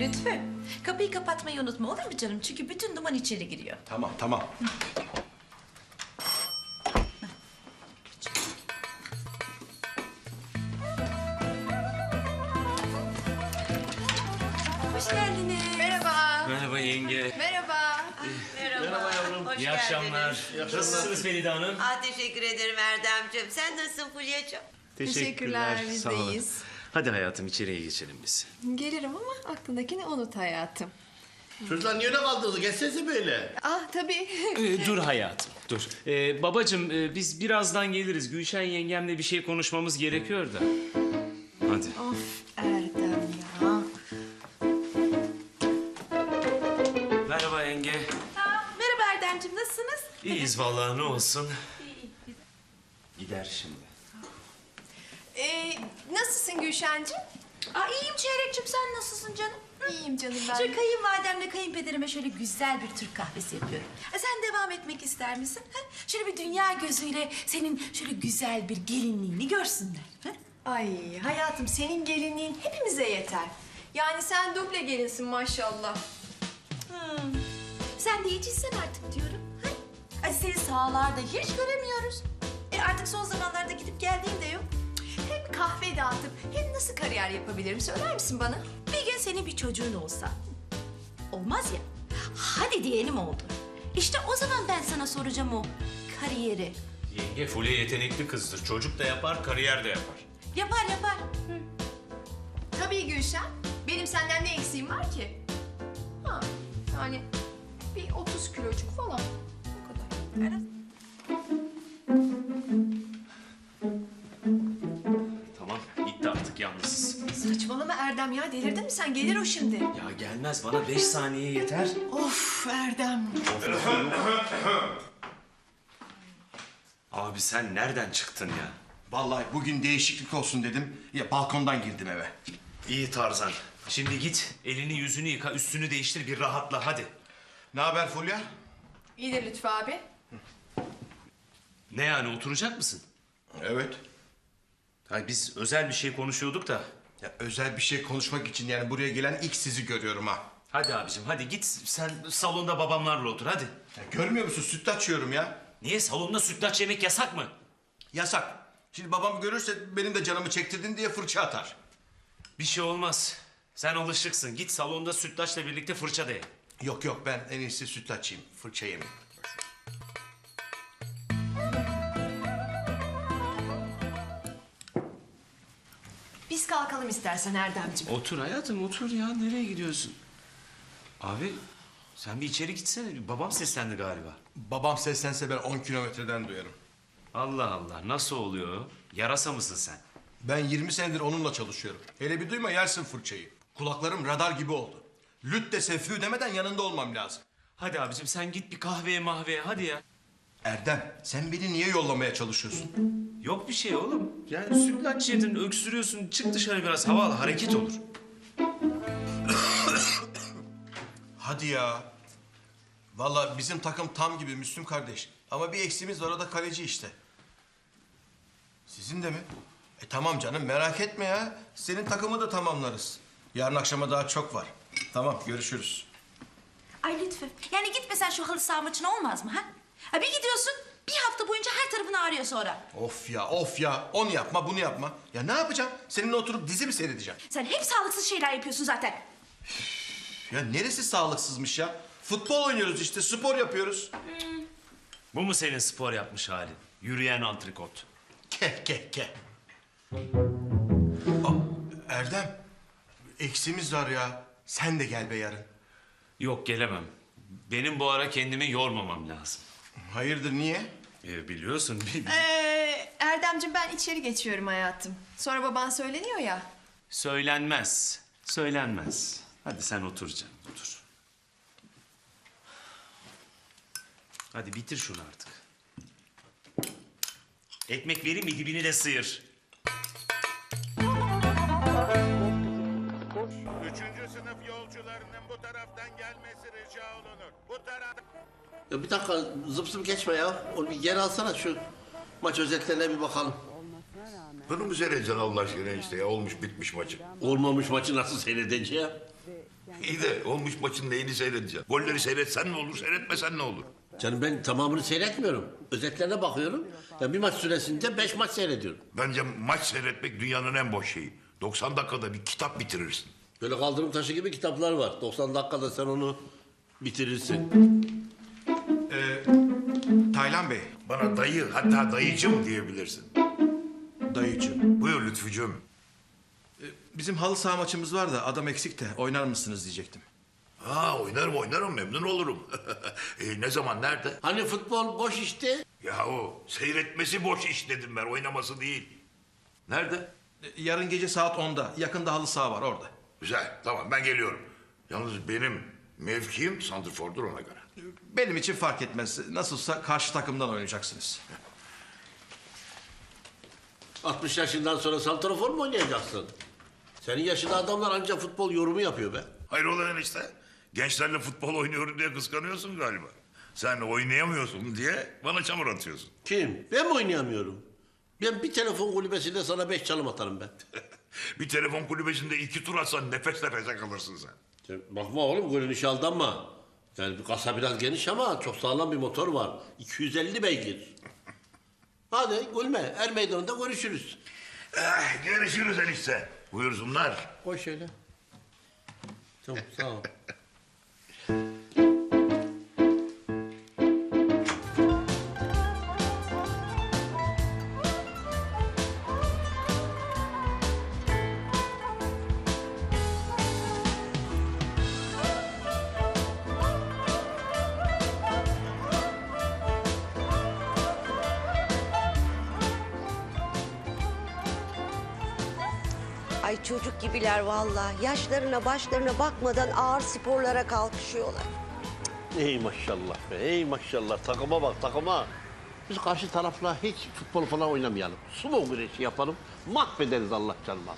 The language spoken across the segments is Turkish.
Lütfü, kapıyı kapatmayı unutma olur mu canım? Çünkü bütün duman içeri giriyor. Tamam tamam. Hoş geldiniz. Merhaba. Merhaba yenge. Merhaba. Merhaba yavrum. Hoş İyi akşamlar. geldiniz. Nasılsınız Feride Hanım? Aa, teşekkür ederim Erdemciğim. Sen nasılsın Fulya'cığım? Teşekkürler, biz sağ de olun. iyiyiz. Hadi hayatım içeriye geçelim biz. Gelirim ama aklındakini unut hayatım. Çocuklar niye öyle kaldınız? Geçsenize böyle. Ah tabii. Ee, dur hayatım, dur. Ee, babacığım e, biz birazdan geliriz. Gülşen yengemle bir şey konuşmamız gerekiyor da. Hadi. of Erdem ya. Merhaba yenge. Merhaba Erdemciğim, nasılsınız? İyiyiz vallahi ne olsun. Gider şimdi. Nasılsın Gülşen'cim? Aa, iyiyim Çeyrekciğim, sen nasılsın canım? İyiyim canım ben. Şöyle kayınvalidemle kayınpederime şöyle güzel bir Türk kahvesi yapıyorum. Sen devam etmek ister misin? Ha? Şöyle bir dünya gözüyle senin şöyle güzel bir gelinliğini görsünler. Ha? Ay hayatım senin gelinliğin hepimize yeter. Yani sen duble gelinsin maşallah. Hmm. Sen de iyiciysen artık diyorum. Ha? Ay, seni sahalarda hiç göremiyoruz. E artık son zamanlarda gidip geldiğin de yok. Hem kahve dağıtıp hem nasıl kariyer yapabilirim söyler misin bana? Bir gün senin bir çocuğun olsa. Olmaz ya. Hadi diyelim oldu. İşte o zaman ben sana soracağım o kariyeri. Yenge Fulya yetenekli kızdır. Çocuk da yapar, kariyer de yapar. Yapar yapar. Tabii Gülşen. Benim senden ne eksiğim var ki? Ha, yani bir 30 kilocuk falan. O kadar. Tamam, ya. Delirdin mi sen? Gelir o şimdi. Ya gelmez bana beş saniye yeter. Of Erdem. Abi sen nereden çıktın ya? Vallahi bugün değişiklik olsun dedim. Ya balkondan girdim eve. İyi Tarzan. Şimdi git elini yüzünü yıka üstünü değiştir bir rahatla hadi. Ne haber Fulya? İyidir Lütfü abi. Ne yani oturacak mısın? Evet. Hayır biz özel bir şey konuşuyorduk da. Ya özel bir şey konuşmak için yani buraya gelen ilk sizi görüyorum ha. Hadi abicim hadi git sen salonda babamlarla otur hadi. Ya görmüyor musun süt açıyorum ya. Niye salonda sütlaç yemek yasak mı? Yasak. Şimdi babam görürse benim de canımı çektirdin diye fırça atar. Bir şey olmaz. Sen alışıksın. Git salonda sütlaçla birlikte fırça da ye. Yok yok ben en iyisi süt açayım. Fırça yemeyeyim. Kalkalım istersen Erdemciğim. Otur hayatım otur ya. Nereye gidiyorsun? Abi sen bir içeri gitsene. Babam seslendi galiba. Babam seslense ben 10 kilometreden duyarım. Allah Allah nasıl oluyor? Yarasa mısın sen? Ben 20 senedir onunla çalışıyorum. Hele bir duyma yersin fırçayı. Kulaklarım radar gibi oldu. Lüt dese fü demeden yanında olmam lazım. Hadi abicim sen git bir kahveye mahveye hadi ya. Erdem sen beni niye yollamaya çalışıyorsun? Yok bir şey oğlum. Yani sütlaç yedin, öksürüyorsun. Çık dışarı biraz hava al, hareket olur. Hadi ya. Vallahi bizim takım tam gibi Müslüm kardeş. Ama bir eksiğimiz var o da kaleci işte. Sizin de mi? E tamam canım merak etme ya. Senin takımı da tamamlarız. Yarın akşama daha çok var. Tamam görüşürüz. Ay Lütfü, yani gitmesen şu halı saha maçına olmaz mı ha? ha? Bir gidiyorsun, bir hafta boyunca her tarafın ağrıyor sonra. Of ya of ya. Onu yapma bunu yapma. Ya ne yapacağım? Seninle oturup dizi mi seyredeceğim? Sen hep sağlıksız şeyler yapıyorsun zaten. Ya neresi sağlıksızmış ya? Futbol oynuyoruz işte spor yapıyoruz. Bu mu senin spor yapmış halin? Yürüyen antrikot. Ke ke ke. Aa, Erdem. Eksimiz var ya. Sen de gel be yarın. Yok gelemem. Benim bu ara kendimi yormamam lazım. Hayırdır niye? Ee, biliyorsun bir, bir- Ee, Erdemciğim ben içeri geçiyorum hayatım. Sonra baban söyleniyor ya. söylenmez. Söylenmez. Hadi sen otur canım, otur. Hadi bitir şunu artık. Ekmek vereyim mi dibini de sıyır. Üçüncü sınıf yolcularının bu taraftan gelmesi rica olunur. Bu taraf... Ya bir dakika zıp zıp geçme ya. Onu bir geri alsana şu maç özetlerine bir bakalım. Bunu mu seyredeceksin Allah aşkına işte ya? Olmuş bitmiş maçı. Olmamış maçı nasıl seyredeceğim? İyi de olmuş maçın neyini seyredeceksin? Golleri seyretsen ne olur, seyretmesen ne olur? Canım ben tamamını seyretmiyorum. Özetlerine bakıyorum. Ya bir maç süresince beş maç seyrediyorum. Bence maç seyretmek dünyanın en boş şeyi. 90 dakikada bir kitap bitirirsin. Böyle kaldırım taşı gibi kitaplar var. 90 dakikada sen onu bitirirsin. Taylan Bey, Bana dayı, hatta dayıcım diyebilirsin. dayıcığım. Buyur Lütfücüğüm. Bizim halı saha maçımız var da adam eksik de oynar mısınız diyecektim. Ha oynarım oynarım memnun olurum. e, ne zaman nerede? Hani futbol boş işte. Ya o seyretmesi boş iş dedim ben oynaması değil. Nerede? E, Yarın gece saat 10'da yakında halı saha var orada. Güzel tamam ben geliyorum. Yalnız benim mevkiim santrfordur ona göre. Benim için fark etmez. Nasılsa karşı takımdan oynayacaksınız. 60 yaşından sonra santrafor mu oynayacaksın? Senin yaşında adamlar ancak futbol yorumu yapıyor be. Hayır olan işte. Gençlerle futbol oynuyorum diye kıskanıyorsun galiba. Sen oynayamıyorsun diye bana çamur atıyorsun. Kim? Ben mi oynayamıyorum? Ben bir telefon kulübesinde sana beş çalım atarım ben. Bir telefon kulübesinde iki tur atsan nefes nefese kalırsın sen. Bakma oğlum görünüşe aldanma. Yani kasa biraz geniş ama çok sağlam bir motor var. 250 beygir. Hadi gülme. Er meydanında görüşürüz. Eh, görüşürüz enişte. Buyursunlar. Koy şöyle. Tamam sağ ol. Ay çocuk gibiler vallahi. Yaşlarına başlarına bakmadan ağır sporlara kalkışıyorlar. Ey maşallah be, ey maşallah. Takıma bak, takıma. Biz karşı tarafla hiç futbol falan oynamayalım. Sumo güreşi yapalım, mahvederiz Allah canmaz.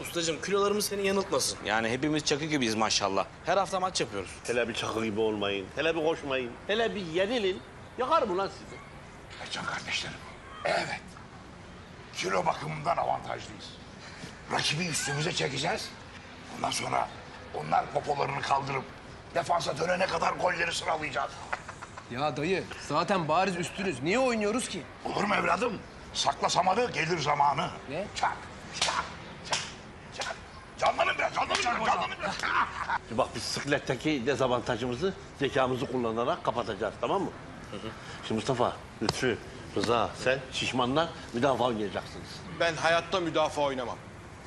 Ustacığım kilolarımız seni yanıltmasın. Yani hepimiz çakı gibiyiz maşallah. Her hafta maç yapıyoruz. Hele bir çakı gibi olmayın, hele bir koşmayın, hele bir yenilin. Yakarım ulan sizi. Can kardeşlerim. Evet. Kilo bakımından avantajlıyız. Rakibi üstümüze çekeceğiz. Ondan sonra onlar popolarını kaldırıp defansa dönene kadar golleri sıralayacağız. Ya dayı zaten bariz üstünüz. Niye oynuyoruz ki? Olur mu evladım? Sakla samanı gelir zamanı. Ne? Çak, çak, çak, çak. Canlanın biraz, canlanın biraz, canlanın biraz. Bak biz sıkletteki dezavantajımızı zekamızı kullanarak kapatacağız tamam mı? Şimdi Mustafa, Lütfü, Rıza, sen şişmanlar müdafaa oynayacaksınız. Ben hayatta müdafaa oynamam.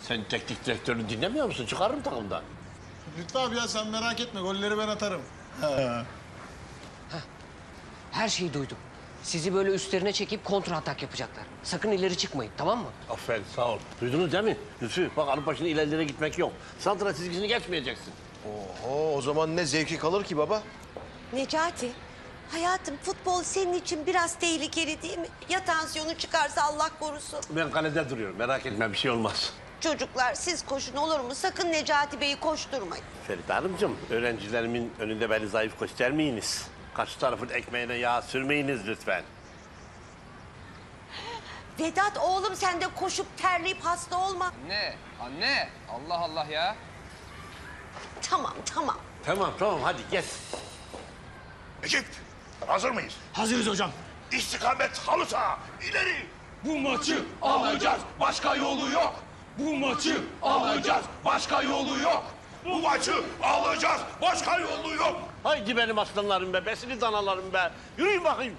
Sen teknik direktörünü dinlemiyor musun? Çıkarırım takımdan. Lütfü abi ya sen merak etme golleri ben atarım. Her şeyi duydum. Sizi böyle üstlerine çekip kontra atak yapacaklar. Sakın ileri çıkmayın tamam mı? Aferin sağ ol. Duydunuz değil mi? Lütfü bak alıp başını ilerlere gitmek yok. Santra çizgisini geçmeyeceksin. Oo, o zaman ne zevki kalır ki baba? Necati, hayatım futbol senin için biraz tehlikeli değil mi? Ya tansiyonu çıkarsa Allah korusun. Ben kalede duruyorum merak etme bir şey olmaz. Çocuklar siz koşun olur mu? Sakın Necati Bey'i koşturmayın. Feride Hanımcığım öğrencilerimin önünde beni zayıf göstermeyiniz. Karşı tarafın ekmeğine yağ sürmeyiniz lütfen. Vedat oğlum sen de koşup terleyip hasta olma. Ne? Anne. Allah Allah ya. Tamam tamam. Tamam tamam hadi gel. Ekip, hazır mıyız? Hazırız hocam. İstikamet halı saha, ileri. Bu maçı alacağız. Başka yolu yok. Bu maçı alacağız. Başka yolu yok. Bu maçı alacağız, başka yolu yok. Haydi benim aslanlarım be, besini danalarım be. Yürüyün bakayım.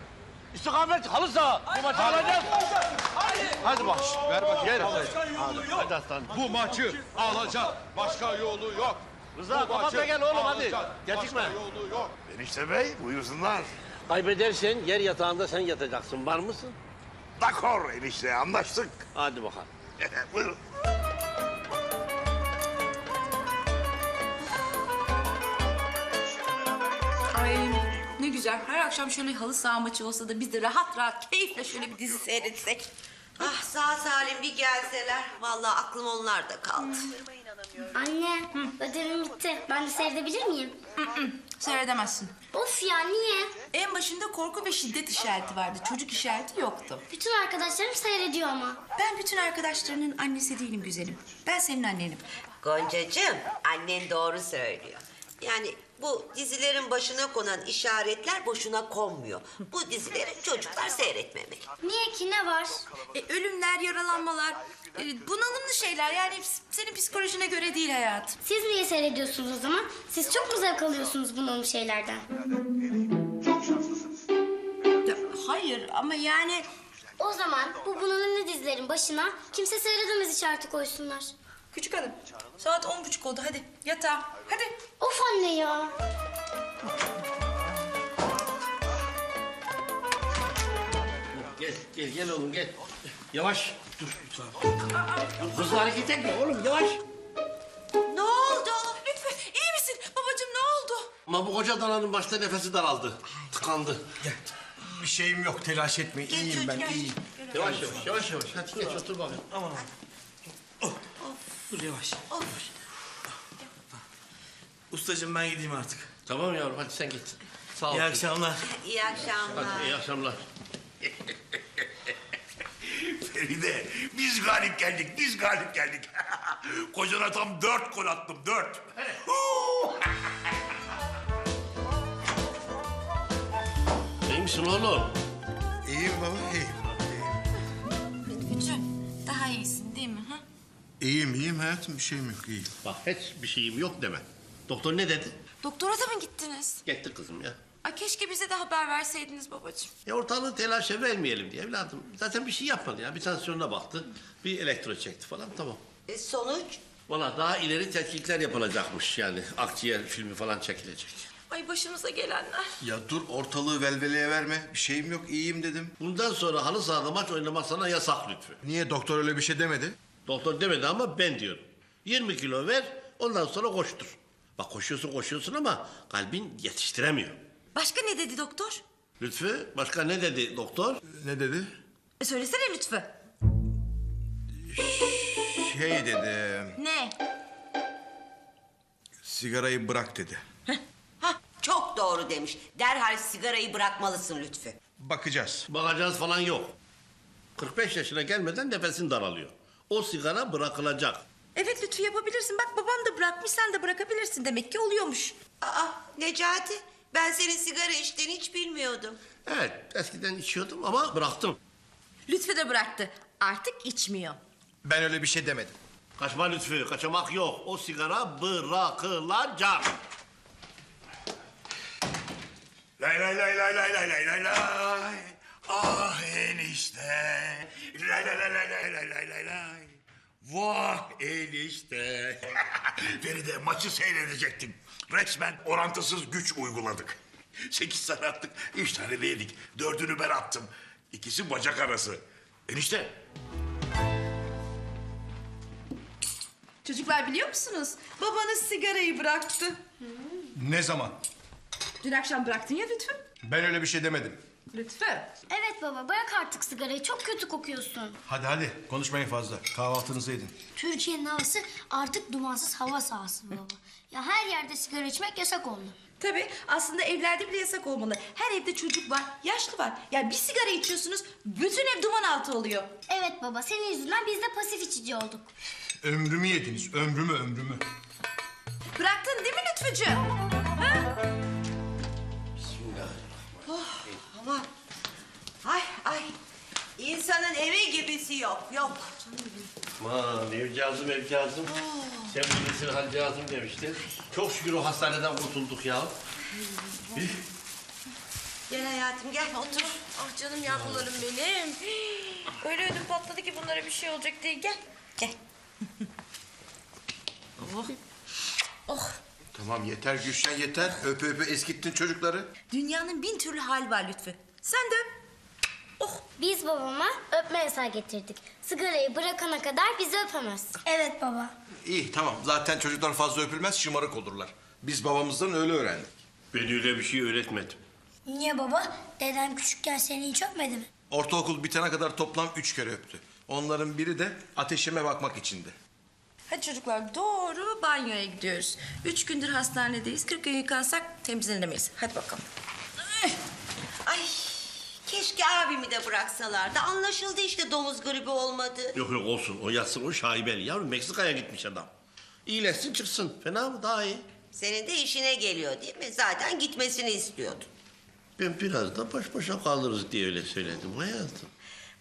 İstikamet halı saha. Bu maçı alacağız. Hadi. Hadi bak. Ver bakayım. Gel. Hadi, hadi aslan. Bu maçı alacağız. Başka yolu yok. Rıza kapat da gel oğlum hadi. Gecikme. yolu yok. Enişte bey, buyursunlar. Kaybedersen yer yatağında sen yatacaksın. Var mısın? Dakor enişte, anlaştık. Hadi bakalım. Buyurun. Ay ne güzel. Her akşam şöyle halı saha maçı olsa da biz de rahat rahat keyifle şöyle bir dizi seyretsek. Ah sağ salim bir gelseler. Vallahi aklım onlarda kaldı. Anne, ödevim bitti. Ben de seyredebilir miyim? Seyredemezsin. Of ya, niye? En başında korku ve şiddet işareti vardı. Çocuk işareti yoktu. Bütün arkadaşlarım seyrediyor ama. Ben bütün arkadaşlarının annesi değilim güzelim. Ben senin annenim. Goncacığım, annen doğru söylüyor. Yani bu dizilerin başına konan işaretler boşuna konmuyor. Bu dizileri çocuklar seyretmemeli. Niye ki ne var? E, ölümler, yaralanmalar, e, bunalımlı şeyler. Yani senin psikolojine göre değil hayatım. Siz niye seyrediyorsunuz o zaman? Siz çok mu zevk alıyorsunuz bunalım şeylerden? Ya, hayır ama yani... O zaman bu bunalımlı dizilerin başına kimse seyredemez işareti koysunlar. Küçük hanım, saat on buçuk oldu. Hadi yatağa. Hadi. Of anne ya. Gel, gel, gel oğlum gel. Yavaş. Dur. Hızlı hareket etme oğlum yavaş. Ne oldu? Lütfü iyi misin? Babacığım ne oldu? Ama bu koca dananın başta nefesi daraldı. Tıkandı. Bir şeyim yok telaş etme. İyiyim ben iyiyim. Yavaş yavaş, yavaş yavaş. Hadi geç otur bakayım. Aman Dur yavaş. Ustacığım ben gideyim artık. Tamam yavrum hadi sen git. Sağ ol. İyi akşamlar. İyi akşamlar. Hadi iyi akşamlar. Feride biz galip geldik, biz galip geldik. Kocana tam dört gol attım, dört. İyi misin oğlum? İyiyim baba İyiyim iyiyim hayatım bir şeyim yok iyiyim. Bak hiçbir şeyim yok deme. Doktor ne dedi? Doktora da mı gittiniz? Gitti kızım ya. Ay keşke bize de haber verseydiniz babacığım. Ya ortalığı telaşa vermeyelim diye evladım. Zaten bir şey yapmadı ya. Bir tansiyonuna baktı. Bir elektro çekti falan tamam. E, sonuç? Valla daha ileri tetkikler yapılacakmış yani. Akciğer filmi falan çekilecek. Ay başımıza gelenler. Ya dur ortalığı velveleye verme. Bir şeyim yok iyiyim dedim. Bundan sonra halı sahada maç oynamak sana yasak lütfü. Niye doktor öyle bir şey demedi? Doktor demedi ama ben diyorum. 20 kilo ver ondan sonra koştur. Bak koşuyorsun koşuyorsun ama kalbin yetiştiremiyor. Başka ne dedi doktor? Lütfü başka ne dedi doktor? Ne dedi? E, söylesene Lütfü. Şey dedi. Ne? Sigarayı bırak dedi. Hah, çok doğru demiş. Derhal sigarayı bırakmalısın Lütfü. Bakacağız. Bakacağız falan yok. 45 yaşına gelmeden nefesin daralıyor o sigara bırakılacak. Evet Lütfü yapabilirsin. Bak babam da bırakmış sen de bırakabilirsin. Demek ki oluyormuş. Aa Necati ben senin sigara içtiğini hiç bilmiyordum. Evet eskiden içiyordum ama bıraktım. Lütfü de bıraktı. Artık içmiyor. Ben öyle bir şey demedim. Kaçma Lütfü kaçamak yok. O sigara bırakılacak. Lay lay lay lay lay lay lay lay. Ah enişte. Lay lay lay lay lay lay lay lay. Vah enişte. Feride maçı seyredecektin. Resmen orantısız güç uyguladık. Sekiz tane attık, üç tane de yedik. Dördünü ben attım. İkisi bacak arası. Enişte. Çocuklar biliyor musunuz? Babanız sigarayı bıraktı. Ne zaman? Dün akşam bıraktın ya Lütfü. Ben öyle bir şey demedim. Lütfü. Evet baba bırak artık sigarayı çok kötü kokuyorsun. Hadi hadi konuşmayın fazla. Kahvaltınızı edin. Türkiye'nin havası artık dumansız hava sahası baba. Ya her yerde sigara içmek yasak oldu. Tabii aslında evlerde bile yasak olmalı. Her evde çocuk var, yaşlı var. Yani bir sigara içiyorsunuz, bütün ev duman altı oluyor. Evet baba senin yüzünden biz de pasif içici olduk. Ömrümü yediniz ömrümü ömrümü. Bıraktın değil mi Lütfücüğüm? Ha? Aman. Ay ay. İnsanın evi gibisi yok, yok. Aman evcazım evcazım. Sen bilirsin halcazım demiştin. Çok şükür o hastaneden kurtulduk ya. Gel hayatım gel otur. Ah canım yavrularım benim. Öyle ödüm patladı ki bunlara bir şey olacak değil. Gel. Gel. oh. Oh. Tamam yeter Gülşen yeter. Öpe öpe eskittin çocukları. Dünyanın bin türlü hal var Lütfü. Sen de öp. Oh. Biz babama öpme yasağı getirdik. Sigarayı bırakana kadar bizi öpemez. Evet baba. İyi tamam zaten çocuklar fazla öpülmez şımarık olurlar. Biz babamızdan öyle öğrendik. Ben öyle bir şey öğretmedim. Niye baba? Dedem küçükken seni hiç öpmedi mi? Ortaokul bitene kadar toplam üç kere öptü. Onların biri de ateşime bakmak içindi. Hadi çocuklar doğru banyoya gidiyoruz. Üç gündür hastanedeyiz. Kırk gün yıkansak temizlenemeyiz. Hadi bakalım. Ay keşke abimi de bıraksalardı. Anlaşıldı işte domuz gribi olmadı. Yok yok olsun o yatsın o şaibeli. Yavrum Meksika'ya gitmiş adam. İyileşsin çıksın. Fena mı? Daha iyi. Senin de işine geliyor değil mi? Zaten gitmesini istiyordun. Ben biraz da baş başa kalırız diye öyle söyledim hayatım.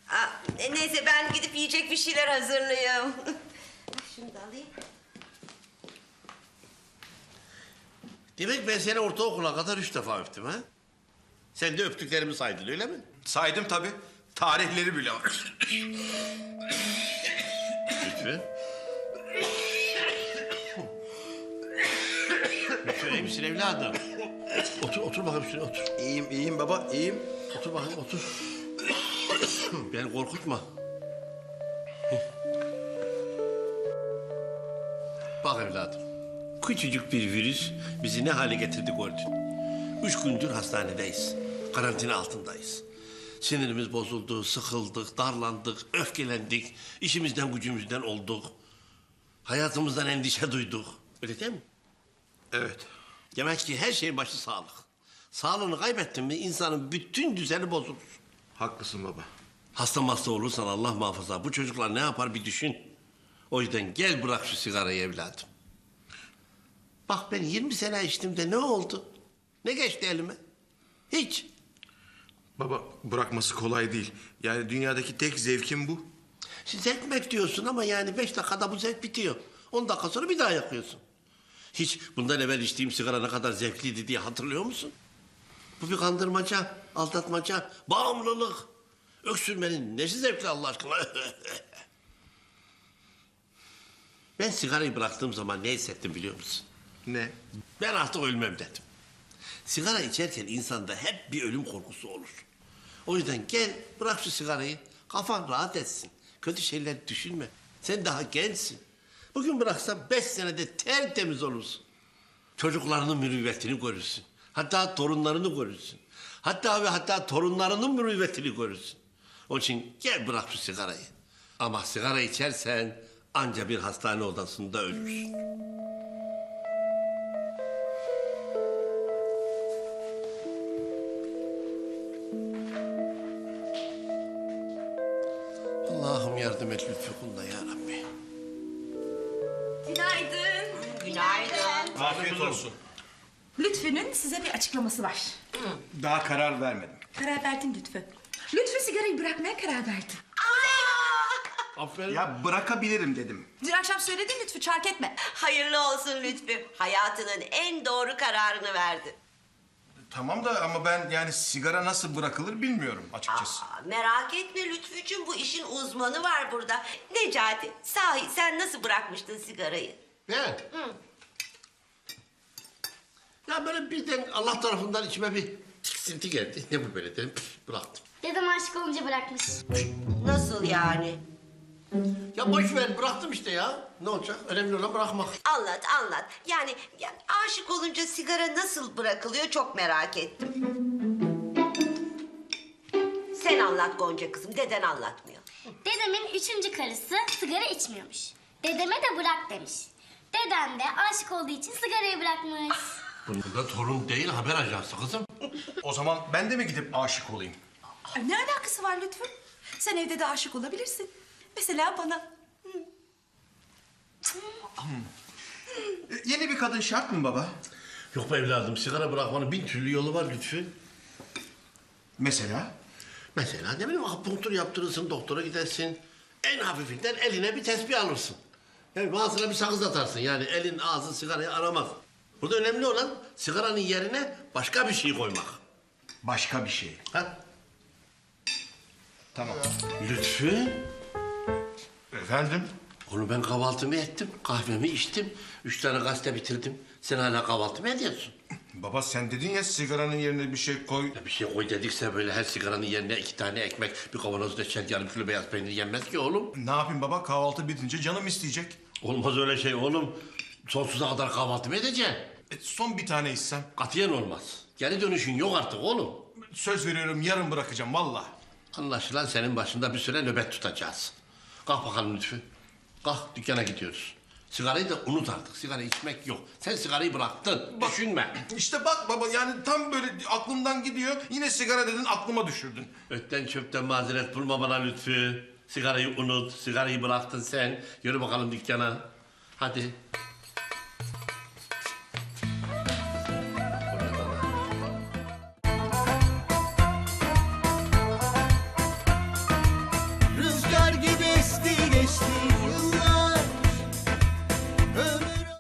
Aa, e, neyse ben gidip yiyecek bir şeyler hazırlayayım. Şunu da alayım. Demek ben seni ortaokula kadar üç defa öptüm ha? Sen de öptüklerimi saydın öyle mi? Saydım tabii. Tarihleri bile var. Lütfü. Lütfü iyi misin evladım? Otur, otur bakayım şuraya otur. İyiyim, iyiyim baba, iyiyim. Otur bakayım otur. Beni korkutma. Bak evladım. Küçücük bir virüs bizi ne hale getirdi gördün. Üç gündür hastanedeyiz. Karantina altındayız. Sinirimiz bozuldu, sıkıldık, darlandık, öfkelendik. işimizden gücümüzden olduk. Hayatımızdan endişe duyduk. Öyle değil mi? Evet. Demek ki her şeyin başı sağlık. Sağlığını kaybettin mi insanın bütün düzeni bozulur. Haklısın baba. Hasta hasta olursan Allah muhafaza bu çocuklar ne yapar bir düşün. O yüzden gel bırak şu sigarayı evladım. Bak ben 20 sene içtim de ne oldu? Ne geçti elime? Hiç. Baba bırakması kolay değil. Yani dünyadaki tek zevkim bu. Siz zevk diyorsun ama yani beş dakikada bu zevk bitiyor. On dakika sonra bir daha yakıyorsun. Hiç bundan evvel içtiğim sigara ne kadar zevkliydi diye hatırlıyor musun? Bu bir kandırmaca, aldatmaca, bağımlılık. Öksürmenin nesi zevkli Allah aşkına? ben sigarayı bıraktığım zaman ne hissettim biliyor musun? Ne? Ben artık ölmem dedim. Sigara içerken insanda hep bir ölüm korkusu olur. O yüzden gel bırak şu sigarayı. Kafan rahat etsin. Kötü şeyler düşünme. Sen daha gençsin. Bugün bıraksan beş senede tertemiz olursun. Çocuklarının mürüvvetini görürsün. Hatta torunlarını görürsün. Hatta ve hatta torunlarının mürüvvetini görürsün. Onun için gel bırak şu sigarayı. Ama sigara içersen anca bir hastane odasında ölürsün. Allah'ım yardım et lütfü kuluna ya Rabbi. Günaydın. Günaydın. Afiyet olsun. Lütfü'nün size bir açıklaması var. Daha karar vermedim. Karar verdin Lütfü. Lütfü sigarayı bırakmaya karar verdi. Aferin. Ya bırakabilirim dedim. Dün akşam söyledin Lütfü çark etme. Hayırlı olsun Lütfü. Hayatının en doğru kararını verdi. Tamam da ama ben yani sigara nasıl bırakılır bilmiyorum açıkçası. Aa, merak etme Lütfücüğüm bu işin uzmanı var burada. Necati sahi sen nasıl bırakmıştın sigarayı? Ben? Ya böyle birden Allah tarafından içime bir tiksinti geldi. Ne bu böyle dedim püf, bıraktım. Dedem aşık olunca bırakmış. Nasıl yani? Ya boş ver bıraktım işte ya. Ne olacak? Önemli olan bırakmak. Anlat anlat. Yani, yani aşık olunca sigara nasıl bırakılıyor çok merak ettim. Sen anlat Gonca kızım deden anlatmıyor. Dedemin üçüncü karısı sigara içmiyormuş. Dedeme de bırak demiş. Dedem de aşık olduğu için sigarayı bırakmış. Bunda torun değil haber ajansı kızım. O zaman ben de mi gidip aşık olayım? Ay, ne alakası var Lütfü? Sen evde de aşık olabilirsin. Mesela bana. E, Yeni bir kadın şart mı baba? Yok be evladım sigara bırakmanın bin türlü yolu var lütfü. Mesela? Mesela ne bileyim akupunktur yaptırırsın, doktora gidersin. En hafifinden eline bir tespih alırsın. Yani bazısına bir sakız atarsın. Yani elin ağzı sigarayı aramaz. Burada önemli olan sigaranın yerine başka bir şey koymak. Başka bir şey. Ha? Tamam. Lütfü. Efendim? Onu ben kahvaltımı ettim, kahvemi içtim. Üç tane gazete bitirdim. Sen hala kahvaltı mı ediyorsun? Baba sen dedin ya sigaranın yerine bir şey koy. Ya bir şey koy dedikse böyle her sigaranın yerine iki tane ekmek, bir kavanoz reçel, yarım kilo beyaz peynir yenmez ki oğlum. Ne yapayım baba kahvaltı bitince canım isteyecek. Olmaz öyle şey oğlum. Sonsuza kadar kahvaltı mı edeceksin? E, son bir tane içsem. Katiyen olmaz. Geri dönüşün yok artık oğlum. Söz veriyorum yarın bırakacağım valla. Anlaşılan senin başında bir süre nöbet tutacağız. Kalk bakalım lütfü. Kalk dükkana gidiyoruz. Sigarayı da unut artık. Sigara içmek yok. Sen sigarayı bıraktın. Düşünme. İşte bak baba yani tam böyle aklımdan gidiyor. Yine sigara dedin aklıma düşürdün. Ötten çöpten mazeret bulma bana lütfü. Sigarayı unut. Sigarayı bıraktın sen. Yürü bakalım dükkana. Hadi.